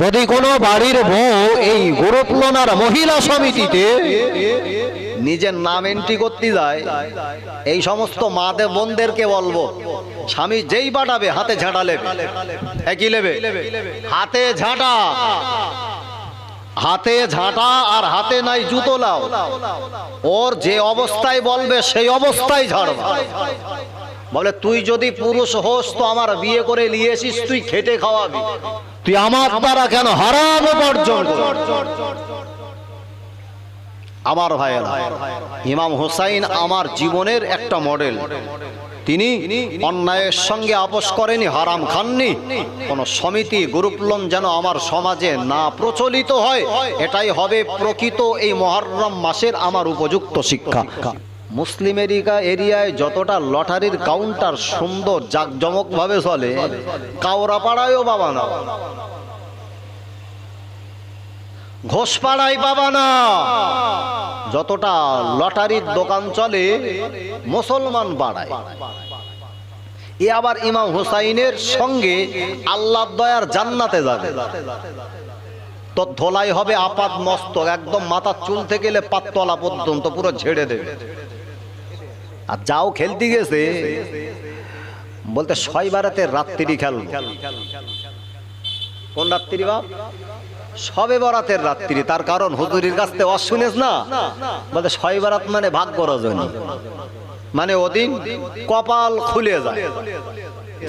যদি কোনো বাড়ির বউ এই গোরপলনার মহিলা সমিতিতে নিজের নাম এন্ট্রি করতে যায়, এই সমস্ত মাদের বোনদেরকে বলব, স্বামী যেই পাঠাবে, হাতে ঝাঁটা লেবে। একই লেবে? হাতে ঝাঁটা। হাতে ঝাঁটা আর হাতে নাই জুতো লাও। ওর যে অবস্থায় বলবে, সেই অবস্থায় ঝাড়বা। বলে, তুই যদি পুরুষ হোস তো আমার বিয়ে করে নিয়ে এসিস, তুই খেটে খাওয়াবি। তুই আমার দ্বারা কেন হারাম করবি? আমার ভাইয়েরা, ইমাম হুসাইন আমার জীবনের একটা মডেল। তিনি অন্যায়ের সঙ্গে আপোষ করেনি, হারাম খাননি। কোন সমিতি, গ্রুপলন যেন আমার সমাজে না প্রচলিত হয়, এটাই হবে প্রকৃত এই মহরম মাসের আমার উপযুক্ত শিক্ষা। মুসলিম এরিকা এরিয়ায় যতটা লটারির কাউন্টার সুন্দর জাকজমক ভাবে চলে কাউরাপাড়ায়ও বাবা না। ঘোষপাড়ায় পাবা না। যতটা লটারির দোকান চলে, মুসলমান পাড়ায় এ আবার ইমাম হুসাইনের সঙ্গে আল্লাহ দয়ার জান্নাতে যাবে। তো ধোলাই হবে আপাত মস্তক, একদম মাথার চুল থেকে পাততলা পর্যন্ত পুরো ঝেড়ে দেবে। আর যাও খেলতে গেছে। বলতে ছয় বারাতে রাত্রি খেল কোন রাত্রি বাপ? সবে বরাতের রাত্রি। তার কারণ হুজুরির কাছ থেকে শুনেছ না? বলতে ছয় বারাত মানে ভাগ্য রজনী মানে ওদিন কপাল খুলে যায়।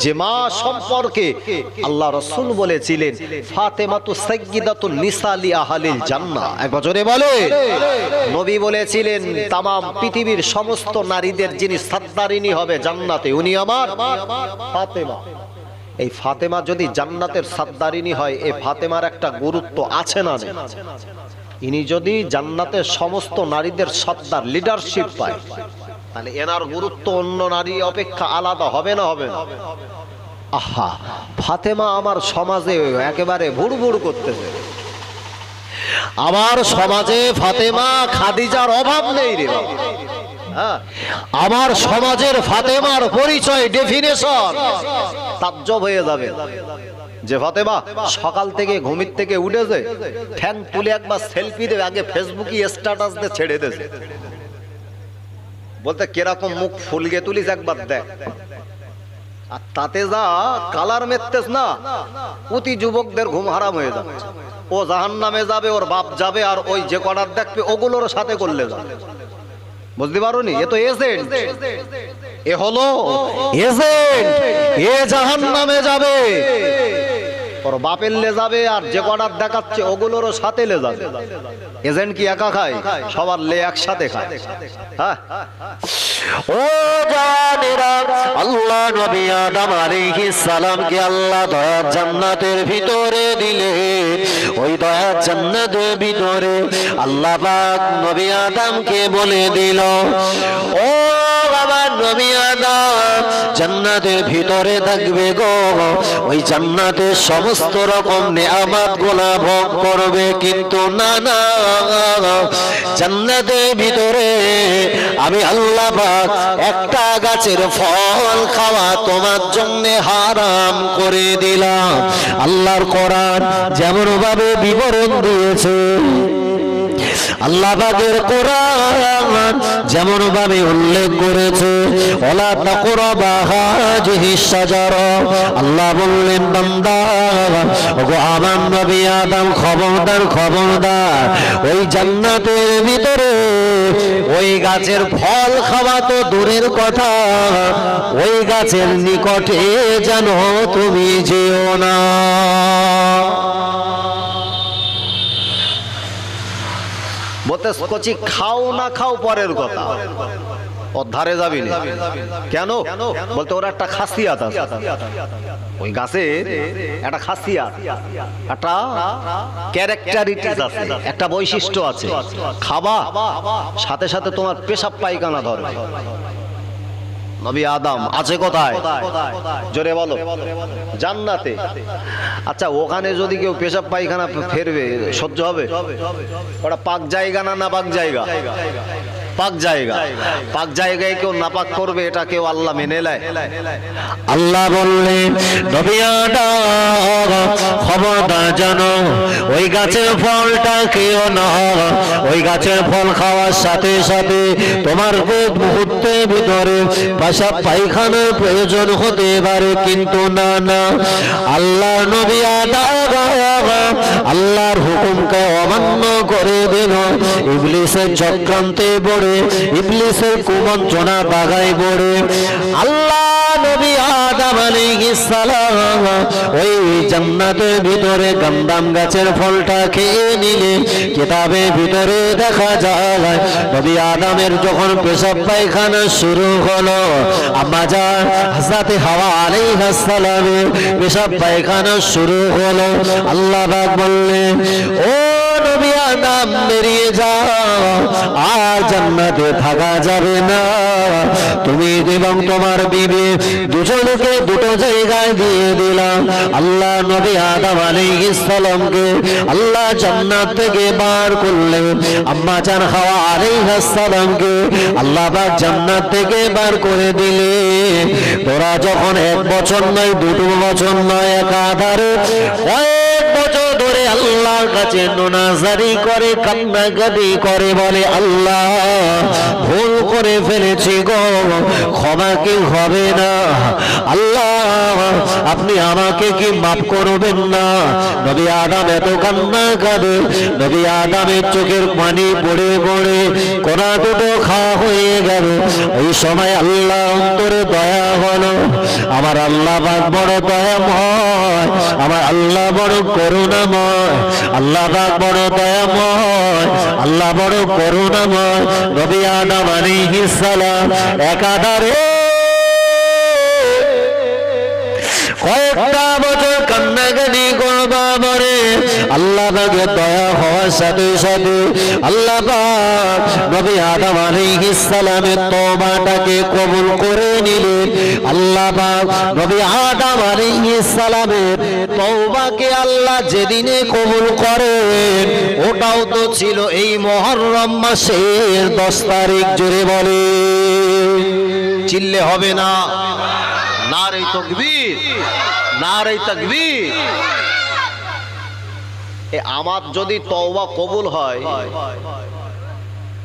যে মা সম্পর্কে আল্লাহ রসুল বলেছিলেন, ফাতেমাতু সাইয়্যিদাতু নিসালি আহলিল জান্নাহ। এক বছরে বলে। নবী বলেছিলেন পৃথিবীর সমস্ত নারীদের যিনি হবে জান্নাতে, উনি আমার ফাতেমা। এই ফাতেমা যদি জান্নাতের সাদ্দারিনী হয় এই ফাতেমার একটা গুরুত্ব আছে না ইনি যদি জান্নাতের সমস্ত নারীদের সত্তার লিডারশিপ পায় তাহলে এনার গুরুত্ব অন্য নারী অপেক্ষা আলাদা হবে না হবে না। আহা ফাতেমা আমার সমাজে একেবারে ভুড় ভুড় করতেছে। আমার সমাজে ফাতেমা খাদিজার অভাব নেই রে হ্যাঁ, আমার সমাজের ফাতেমার পরিচয় ডেফিনেশন। তাজ্জব হয়ে যাবে। যে ফাতেমা সকাল থেকে ঘুমির থেকে উঠেছে ঠ্যাং তুলে একবার সেলফি দেবে আগে ফেসবুকে স্ট্যাটাস দিয়ে ছেড়ে দেছে বলতে কীরকম মুখ ফুলগে তুলিস একবার দেখ। আর তাতে যা কালার মেরতেস না অতি যুবকদের ঘুম হারাম হয়ে যাবে ও জাহান নামে যাবে, ওর বাপ যাবে, আর ওই যে করার দেখবে, ওগুলোর সাথে করলে যাবে। বুঝতে পারো নি এ তো এজেন্ট এ হলো এজেন্ট এ জাহান নামে যাবে। ওর বাপের লে যাবে আর যে কটার দেখাচ্ছে ওগুলোরও সাথে লে যাবে। এজেন্ট কি একা খায়? সবার লে একসাথে খায়। হ্যাঁ। ও জানেরা, আল্লাহ নবী আদম আলাইহিস আল্লাহ দয়ার জান্নাতের ভিতরে ওই দয়ার জান্নাতের ভিতরে আল্লাহ পাক নবী বলে দিল, ও বাবা নবী আদম, জান্নাতের ভিতরে থাকবে গো। ওই জান্নাতের সমস্ত রকম নেয়ামত গোলা ভোগ করবে কিন্তু না না, জান্নাতের ভিতরে আমি আল্লাহ একটা গাছের ফল খাওয়া তোমার জন্য হারাম করে দিলাম। আল্লাহর করার যেমন ভাবে বিবরণ দিয়েছে আল্লাহ পাকের কোরআন যেমন ভাবে উল্লেখ করেছে, ওলা তাকরাবা আল্লাহ বললেন, বান্দা, ওগো নবী আদম খবরদার খবরদার, ওই জান্নাতের ভিতরে ওই গাছের ফল খাওয়া তো দূরের কথা, ওই গাছের নিকটে যেন তুমি যেও না। বলতে কচি খাও না খাও পরের কথা। ওর ধারে যাবি না। কেন? বলতে ওরা একটা খাসিয়াত আছে। ওই গাছের একটা খাসিয়াত। একটা ক্যারেক্টারিটিস আছে। একটা বৈশিষ্ট্য আছে। খাবা সাথে সাথে তোমার পেশাব পায়খানা ধরবে নবী আদম, আছে কোথায়? জোরে বলো। জান্নাতে। আচ্ছা ওখানে যদি কেউ পেশাব পায়খানা ফেরবে, সহ্য হবে? ওটা পাক জায়গা না না পাক জায়গা? পাক জায়গা। পাক জায়গায় কেউ নাপাক করবে, এটা কেউ আল্লাহ মেনে নেয়। আল্লাহ আদম, খবরদার জানো, ওই গাছের ফলটা কেউ না। ওই গাছের ফল খাওয়ার সাথে সাথে তোমার মুহূর্তের ভিতরে পাশা পায়খানার প্রয়োজন হতে পারে, কিন্তু না না। আল্লাহ নবী আদম আল্লাহর হুকুমকে অমান্য করে দিল। ইবলিসের চক্রান্তে বড়ে ইবলিসের কুমন্ত্রণা বাগায় বড়ে আল্লাহ নবী আদম আলাইহিস সালাম ওই জান্নাতের ভিতরে গান্দাম গাছের ফলটা খেয়ে নিলে কিতাবের ভিতরে দেখা যায়, নবী আদমের যখন পেশাব পায়খানা শুরু হলো, আম্মা যান হযরতে হাওয়া আলাইহিস সালামের পেশাব পায়খানা শুরু হলো। আল্লাহ পাক বললেন, ও নবী আদম বেরিয়ে যাও। আর জান্নাতে থাকা যাবে না। তুমি এবং তোমার বিবি দুজনকে দুটো জায়গায় দিয়ে দিলাম। আল্লাহ নবী আদম আলাইহিস সালামকে আল্লাহ জান্নাত থেকে বার করলেন। আম্মা জান হাওয়া আলাইহিস সালামকে আল্লাহ পাক জান্নাত থেকে বার করে দিলে তোরা যখন এক বছর নয়, দুটো বছর নয় একাধারে কয়েক আল্লাহর কাছে নোনাজারি করে, কান্নাকাটি করে বলে, আল্লাহ, ভুল করে ফেলেছি গো, ক্ষমা কি হবে না। আল্লাহ, আপনি আমাকে কি মাফ করবেন না? নবী আদম এত কান্না কাঁদে নবী আদামের চোখের পানি পড়ে পড়ে কোনা দুটো খাওয়া হয়ে গেল। এই সময় আল্লাহ অন্তরে দয়া হলো। আমার আল্লাহ বড় দয়াময়, আমার আল্লাহ বড় করুণাময়। আল্লাহ বড় দয়াময়, আল্লাহ বড় করুণাময়, নবী আদম আলাইহিস একাধারে কয়েকটা বছর করবা আল্লাহ দয়া হওয়ার সাথে সাথে আল্লাহ নবী আদম কবুল করে নিলেন। আল্লাহ নবী আদম আলাইহিস তওবাকে আল্লাহ যেদিনে কবুল করেন, ওটাও তো ছিল এই মহররম মাসের 10 তারিখ জুড়ে বলে। চিল্লে হবে না। এ, আমার যদি তওবা কবুল হয়,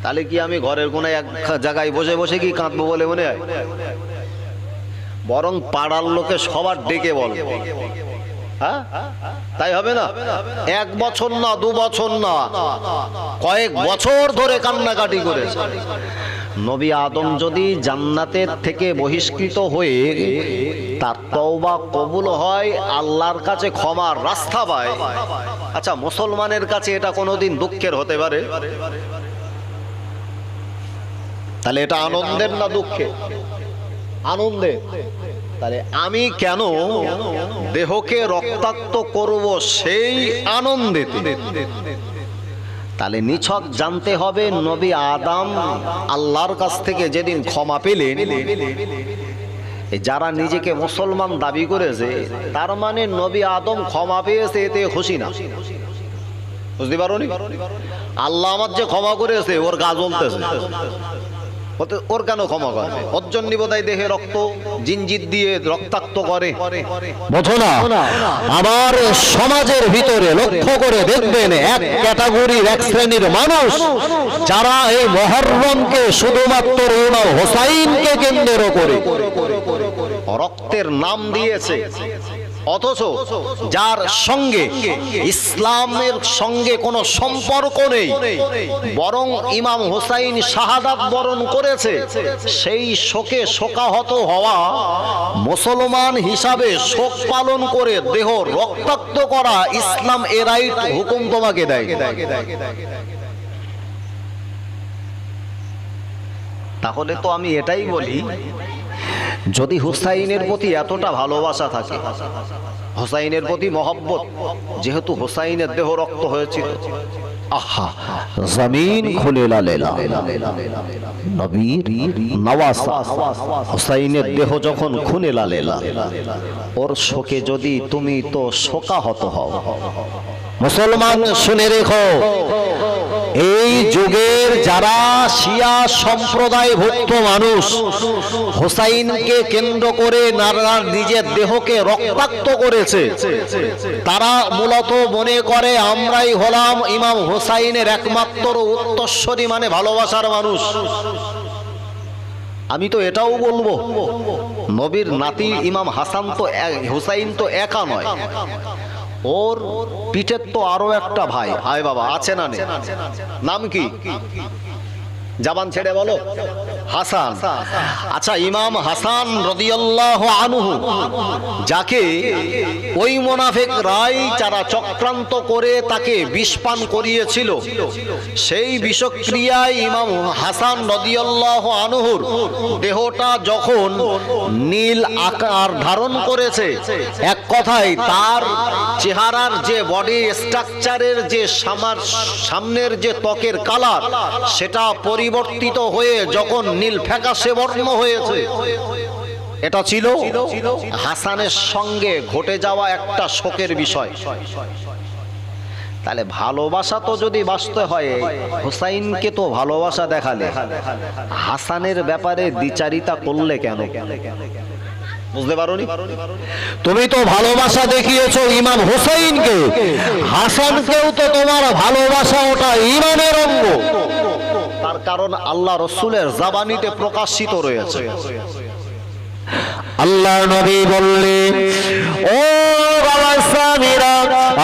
তাহলে কি আমি ঘরের কোনে এক জায়গায় বসে বসে কি কাঁদবো বলে মনে হয়? বরং পাড়ার লোকে সবার ডেকে বল। হ্যাঁ তাই হবে না? এক বছর না, দু বছর না, কয়েক বছর ধরে কান্নাকাটি করেছে। নবী আদম যদি জান্নাতের থেকে বহিষ্কৃত হয়ে তার তওবা কবুল হয়, আল্লাহর কাছে ক্ষমার রাস্তা পায় আচ্ছা মুসলমানের কাছে এটা কোনোদিন দুঃখের হতে পারে? তাহলে এটা আনন্দের না দুঃখের? আনন্দে তাহলে আমি কেন দেহকে রক্তাক্ত করব সেই আনন্দে তাহলে নিছক জানতে হবে নবী আদাম আল্লাহর কাছ থেকে যেদিন ক্ষমা পেলেন যারা নিজেকে মুসলমান দাবি করেছে, তার মানে নবী আদম ক্ষমা পেয়েছে, এতে খুশি না। বুঝতে পারো আল্লাহ আমার যে ক্ষমা করেছে, ওর গা জ্বলতেছে। ওতে- ওর কেন ক্ষমা করে। ওর জন্য বোধহয় দেহে রক্ত জিনজিত দিয়ে রক্তাক্ত করে। বোঝো না আমার সমাজের ভিতরে লক্ষ্য করে দেখবেন এক ক্যাটাগরির এক শ্রেণির মানুষ যারা এই মহরমকে শুধুমাত্র ইমাম হোসাইনকে কেন্দ্র করে রক্তের নাম দিয়েছে। অথচ যার সঙ্গে ইসলামের সঙ্গে কোনো সম্পর্ক নেই, বরং ইমাম হোসাইন শাহাদাত বরণ করেছে, সেই শোকে শোকাহত হওয়া মুসলমান হিসাবে শোক পালন করে দেহ রক্তাক্ত করা ইসলাম এ রাইট হুকুম তোমাকে দেয়। তাহলে তো আমি এটাই বলি যদি হুসাইনের প্রতি এতটা ভালোবাসা থাকে হোসাইনের প্রতি মহব্বত যেহেতু হোসাইনের দেহ রক্ত হয়েছিল। আহা জমিন খুলে লালেলা নবীর নওয়াসা হোসাইনের দেহ যখন খুনে লালেলা ওর শোকে যদি তুমি তো শোকাহত হও। মুসলমান শুনে রেখো এই যুগের যারা শিয়া সম্প্রদায় ভুক্ত মানুষ, হোসাইনকে কেন্দ্র করে নারা নিজের দেহকে রক্তাক্ত করেছে, তারা মূলত মনে করে, আমরাই হলাম ইমাম হোসাইনের একমাত্র উত্তরস্বরী মানে ভালোবাসার মানুষ। আমি তো এটাও বলব, নবীর নাতি ইমাম হাসান তো হুসাইন তো একা নয়। ওর পিঠের তো আরও একটা ভাই। আয় বাবা আছে না নাম কি? জাবান ছেড়ে বলো। হাসান। আচ্ছা ইমাম হাসান রদিয়াল্লাহ আনহু, যাকে ওই মোনাফেক রাই যারা চক্রান্ত করে তাকে বিষপান করিয়েছিল, সেই বিষক্রিয়ায় ইমাম হাসান রদিয়াল্লাহ আনুহুর দেহটা যখন নীল আকার ধারণ করেছে, এক কথায় তার চেহারার যে বডি স্ট্রাকচারের যে সামার সামনের যে ত্বকের কালার সেটা পরিবর্তিত হয়ে যখন নীল ফ্যাকাশে বর্ণ হয়েছে। এটা ছিল হাসানের সঙ্গে ঘটে যাওয়া একটা শোকের বিষয়। তাহলে ভালোবাসা তো যদি বাঁচতে হয়, হুসাইনকে তো ভালোবাসা দেখালে। হাসানের ব্যাপারে দ্বিচারিতা করলে কেন? বুঝতে তুমি তো ভালোবাসা দেখিয়েছো ইমাম হুসাইনকে। হাসানকেও তো তোমার ভালোবাসা ওটা ইমানের অঙ্গ। কারণ আল্লাহ রসুলের জাবানিতে প্রকাশিত রয়েছে। আল্লাহ নবী বললেন ও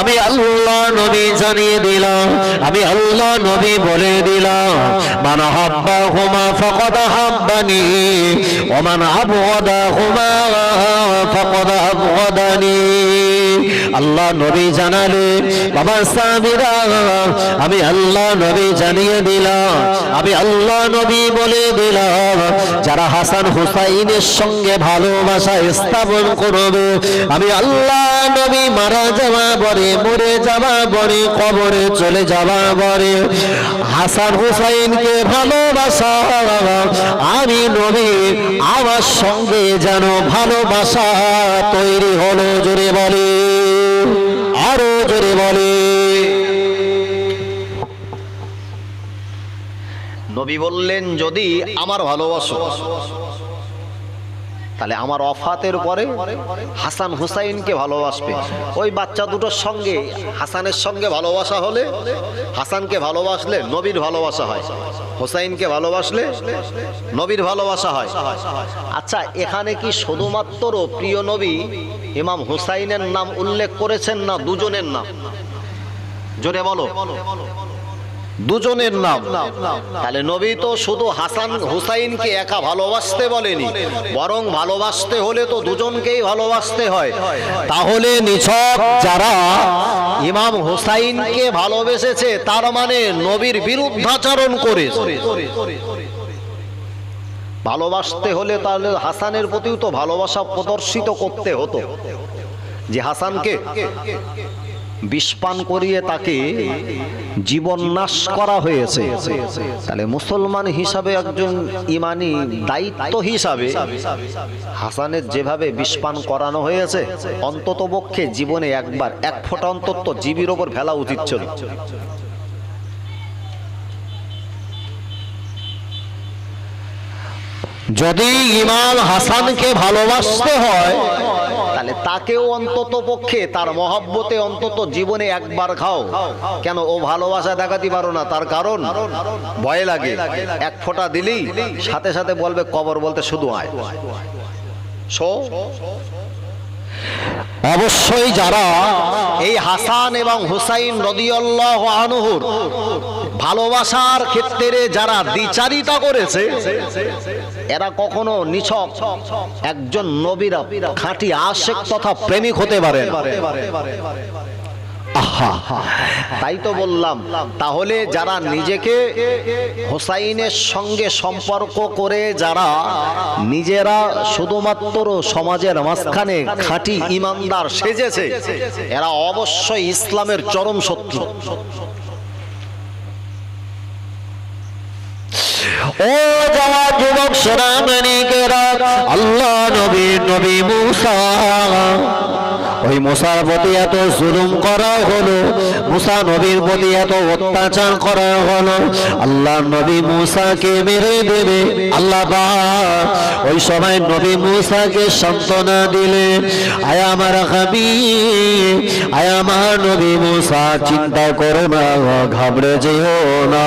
আমি আল্লাহ নবী জানিয়ে দিলাম, আমি আল্লাহ নবী বলে দিলাম, মান হাব্বা হুমা ফাকাদ হাব্বানি ওয়া মান আবগাদা হুমা ফাকাদ আল্লাহ নবী জানালে বাবা সামিরা আমি আল্লাহ নবী জানিয়ে দিলাম, আমি আল্লাহ নবী বলে দিলাম, যারা হাসান হুসাইনের সঙ্গে ভালোবাসা স্থাপন করবে, আমি আল্লাহ নবী মারা যাওয়া পরে, মরে যাওয়া পরে, কবরে চলে যাওয়া পরে, হাসান হুসাইনকে ভালোবাসা, আমি নবী আমার সঙ্গে যেন ভালোবাসা তৈরি হলো জোরে বলে আরও জোরে বলে। নবী বললেন, যদি আমার ভালোবাসো, তাহলে আমার অফাতের পরে হাসান হুসাইনকে ভালোবাসবে। ওই বাচ্চা দুটোর সঙ্গে, হাসানের সঙ্গে ভালোবাসা হলে, হাসানকে ভালোবাসলে নবীর ভালোবাসা হয়। হুসাইনকে ভালোবাসলে নবীর ভালোবাসা হয়। আচ্ছা এখানে কি শুধুমাত্র প্রিয় নবী ইমাম হুসাইনের নাম উল্লেখ করেছেন না দুজনের নাম? জোরে বলো। দুজনের নাম। তাহলে নবী তো শুধু হাসান হুসাইনকে একা ভালোবাসতে বলেনি, বরং ভালোবাসতে হলে তো দুজনকেই ভালোবাসতে হয়। তাহলে নিছক যারা ইমাম হুসাইনকে ভালোবেসেছে, তার মানে নবীর বিরুদ্ধাচরণ করে ভালোবাসতে হলে তাহলে হাসানের প্রতিও তো ভালোবাসা প্রদর্শিত করতে হতো। যে হাসানকে বিষপান করিয়ে তাকে জীবন নাশ করা হয়েছে। তাহলে মুসলমান হিসাবে একজন ইমানি দায়িত্ব হিসাবে হাসানের যেভাবে বিষপান করানো হয়েছে, অন্তত পক্ষে জীবনে একবার, এক ফোঁটা অন্তত জীবির ওপর ফেলা উচিত ছিল। যদি ইমাম হাসানকে ভালোবাসতে হয় তাহলে তাকেও অন্তত পক্ষে, তার মহাব্বতে অন্তত জীবনে একবার খাও। কেন ও ভালোবাসা দেখাতে পারো না? তার কারণ? ভয় লাগে। এক ফোঁটা দিলেই সাথে সাথে বলবে, কবর বলতে শুধু আয়। অবশ্যই যারা এই হাসান এবং হুসাইন রদিয়াল্লাহ আনহুর ভালোবাসার ক্ষেত্রে যারা দ্বিচারিতা করেছে, এরা কখনো নিছক একজন নবীরা খাঁটি আশেক তথা প্রেমিক হতে পারে তাই তো বললাম, তাহলে যারা নিজেকে হোসাইনের সঙ্গে সম্পর্ক করে, যারা নিজেরা শুধুমাত্র সমাজের মাঝখানে খাঁটি ইমানদার সেজেছে, এরা অবশ্যই ইসলামের চরম শত্রু। ও যাওয়া যুবক সেনামানিকেরা আল্লাহ নবী নবী মুসা। ওই মুসার প্রতি এত জুলুম করা হলো, মুসা নবীর প্রতি এত অত্যাচার করা হলো, আল্লাহ নবী মুসাকে মেরে দেবে, আল্লাহ ওই সময় নবী মুসাকে সান্ত্বনা দিলেন, আয় আমার খাবি আয় আমার নবী মুসা, চিন্তা করো না, ঘাবড়ে যেও না।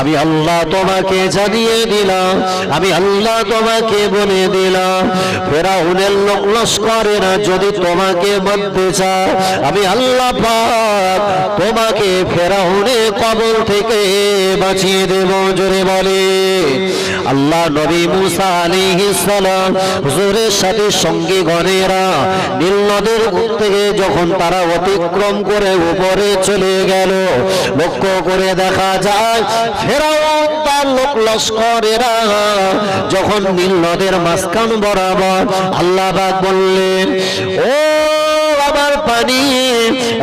আমি আল্লাহ তোমাকে জানিয়ে দিলাম, আমি আল্লাহ তোমাকে বলে দিলাম, ফেরাউনের লোক লস্করেরা যদি তোমাকে মানতে চায় আমি আল্লাহ পাক তোমাকে ফেরাউনের কবল থেকে বাঁচিয়ে দেব, জোরে বলে। আল্লাহ নবী মুসা আলাইহিস হুজুরের সাথে সঙ্গী গণেরা নীল নদের থেকে যখন তারা অতিক্রম করে উপরে চলে গেল, লক্ষ্য করে দেখা যায় ফেরাউন তার লোক লস্করেরা যখন নীল নদের মাঝখান বরাবর আল্লাহ বললেন, ও পানি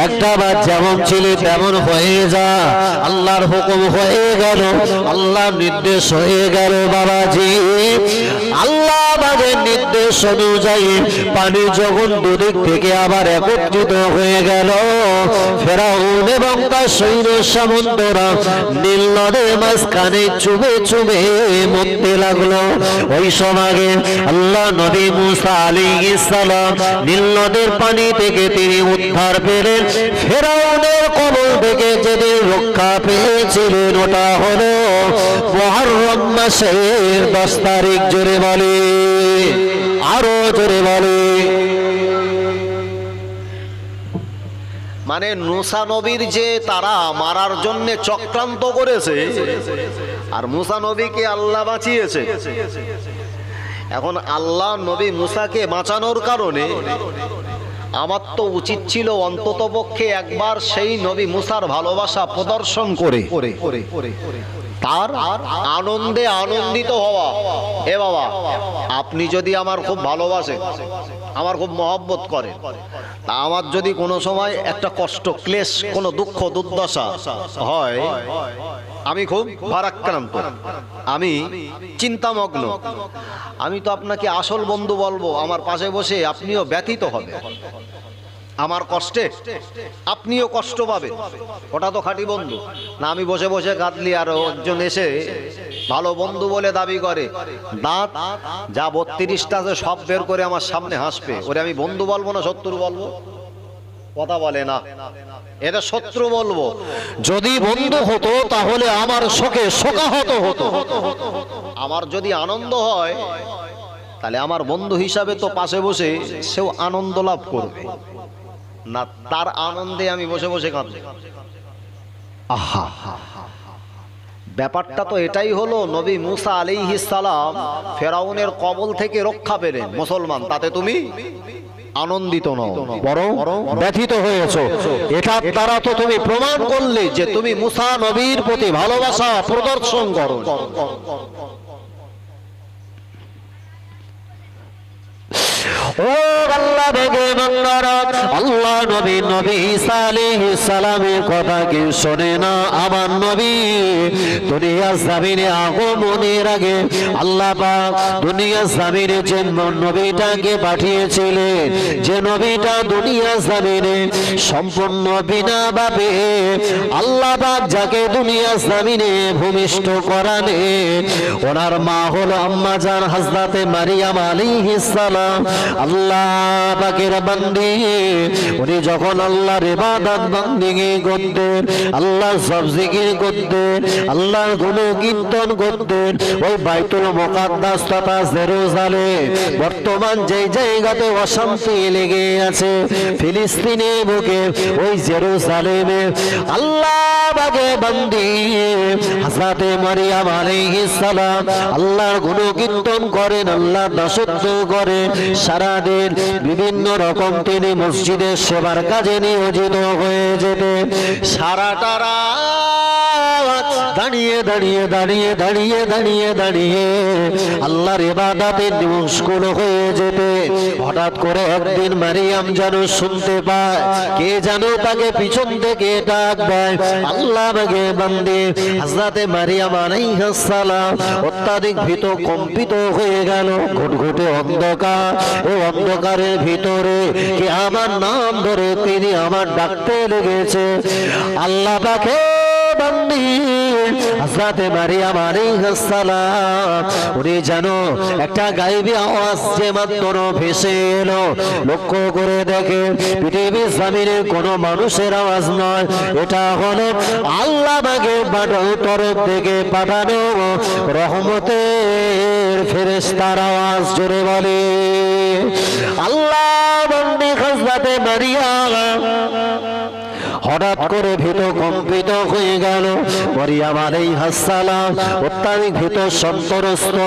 একটা বার যেমন ছিল তেমন হয়ে যা। আল্লাহর হুকুম হয়ে গেল, আল্লাহর নির্দেশ হয়ে গেল বাবাজি। আল্লাহ বাজের নির্দেশ অনুযায়ী পানি যখন দুদিক থেকে আবার একত্রিত হয়ে গেল, ফেরাউন এবং তার সৈন্য সামন্তরা নীল নদের মাঝখানে চুবে চুবে মরতে লাগল। ওই সমাগে আল্লাহ নবী মুসা আলী ইসালাম নীল নদের পানি থেকে তিনি উদ্ধার পেলেন। ফেরাউনের কবল থেকে যেদিন রক্ষা পেয়েছিলেন, ওটা হলো মহরম মাসের দশ তারিখ, জোরে বলে আরও জোরে বলে। মানে মুসা নবীর যে তারা মারার জন্য চক্রান্ত করেছে, আর মুসা নবীকে আল্লাহ বাঁচিয়েছে। এখন আল্লাহ নবী মুসাকে বাঁচানোর কারণে আমার তো উচিত ছিল অন্তত পক্ষে একবার সেই নবী মুসার ভালোবাসা প্রদর্শন করে। তার আনন্দে আনন্দিত হওয়া। এ বাবা, আপনি যদি আমার খুব ভালোবাসেন, আমার খুব মহব্বত করে তা আমার যদি কোনো সময় একটা কষ্ট, ক্লেশ, কোনো দুঃখ, দুর্দশা হয়, আমি খুব ভারাক্রান্ত। আমি চিন্তামগ্ন। আমি তো আপনাকে আসল বন্ধু বলব, আমার পাশে বসে আপনিও ব্যথিত হবে আমার কষ্টে আপনিও কষ্ট পাবেন। ওটা তো খাঁটি বন্ধু। না, আমি বসে বসে কাঁদলি আর একজন এসে ভালো বন্ধু বলে দাবি করে। দাঁত, যা বত্রিশটা আছে, সব বের করে আমার সামনে হাসবে। ওরে, আমি বন্ধু বলব না শত্রু বলব? কথা বলে না। এটা শত্রু বলব। যদি বন্ধু হতো, তাহলে আমার শোকে শোকাহত হতো। আমার যদি আনন্দ হয়, তাহলে আমার বন্ধু হিসাবে তো পাশে বসে সেও আনন্দ লাভ করবে। না তার আনন্দে আমি বসে বসে কাঁদবো আহা ব্যাপারটা তো এটাই হলো নবী মুসা আলাইহিস সালাম ফেরাউনের কবল থেকে রক্ষা পেলেন মুসলমান তাতে তুমি আনন্দিত নও। বরং ব্যথিত হয়েছ। এটার দ্বারা তো তুমি প্রমাণ করলে যে তুমি মুসা নবীর প্রতি ভালোবাসা প্রদর্শন করো। ও আল্লাহ আল্লাহ নবী নবী সালামের কথা কি শোনে না? আমার নবী দুনিয়া জামিনে আগমনের আগে আল্লাহ দুনিয়া জামিনে যে নবীটাকে পাঠিয়েছিলেন, যে নবীটা দুনিয়া জামিনে সম্পূর্ণ বিনা ভাবে আল্লাহ যাকে দুনিয়া জামিনে ভূমিষ্ঠ করানে ওনার মা হলো আম্মা জান হযরতে মারিয়াম আলাইহিস সালাম। বান্দি, উনি যখন আল্লাহর ইবাদত করতেন আল্লাহ সব জিকির করতেন গুণ কীর্তন করতেন, ওই বাইতুল মুকাদ্দাস তথা জেরুজালেম বর্তমান যেই জায়গাতে অশান্তি লেগে আছে, ফিলিস্তিনে বুকে ওই জেরুজালেমে আল্লাহ বাগে বান্দি হাজরাতে মারিয়াম আলাইহিস সালাম আল্লাহর গুণ কীর্তন করেন আল্লাহ দাসত্ব করেন সারাদিন বিভিন্ন রকম তিনি মসজিদের সেবার কাজে নিয়োজিত হয়ে যেতেন। সারাটা রাত দাঁড়িয়ে দাঁড়িয়ে দাঁড়িয়ে দাঁড়িয়ে দাঁড়িয়ে দাঁড়িয়ে। আল্লাহর এবাদাতে মুশকুল হয়ে যেতে। হঠাৎ করে একদিন মারিয়াম যেন শুনতে পায়, কে যেন তাকে পিছন থেকে ডাক দেয়। আল্লাহ বাগে বান্দে হাজরাতে মারিয়াম আলাইহিস সালাম অত্যাধিক ভীত কম্পিত হয়ে গেল। ঘুটঘুটে অন্ধকার, ও অন্ধকারের ভিতরে কে আমার নাম ধরে তিনি আমার ডাকতে লেগেছে। আল্লাহ পাখে বান্দি। হযরতে মারিয়াম আলাইহিস সালাম, উনি জানো একটা গায়েবী আওয়াজ যে মাত্র ভেসে এলো, লক্ষ্য করে দেখে পৃথিবীর জমিনে কোনো মানুষের আওয়াজ নয়। এটা হলো আল্লাহ বাগে তরফ থেকে পাঠানো রহমতের ফেরেশতার আওয়াজ, জোরে বলে, আল্লাহ বন্দি হযরতে মারিয়াম হঠাৎ করে ভীত কম্পিত হয়ে গেল। আমার এই হাসালাম অত্যাধিক ভীত সন্তরস্ত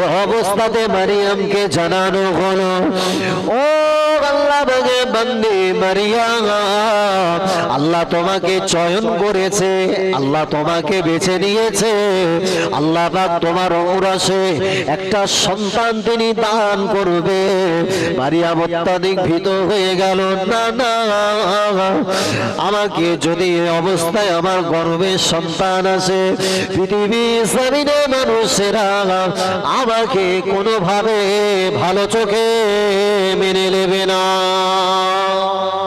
এ অবস্থাতে মারিয়ামকে জানানো হলো, ও আল্লাহ বন্দি মারিয়াম আল্লাহ তোমাকে চয়ন করেছে, আল্লাহ তোমাকে বেছে নিয়েছে, আল্লাহ পাক তোমার ঔরাসে একটা সন্তান তিনি দান করবে। মারিয়াম অত্যাধিক ভীত হয়ে গেল, না না, আমাকে যদি অবস্থায় আমার গর্বের সন্তান আছে পৃথিবী মানুষেরা আমাকে কোনোভাবে ভালো চোখে মেনে নেবে না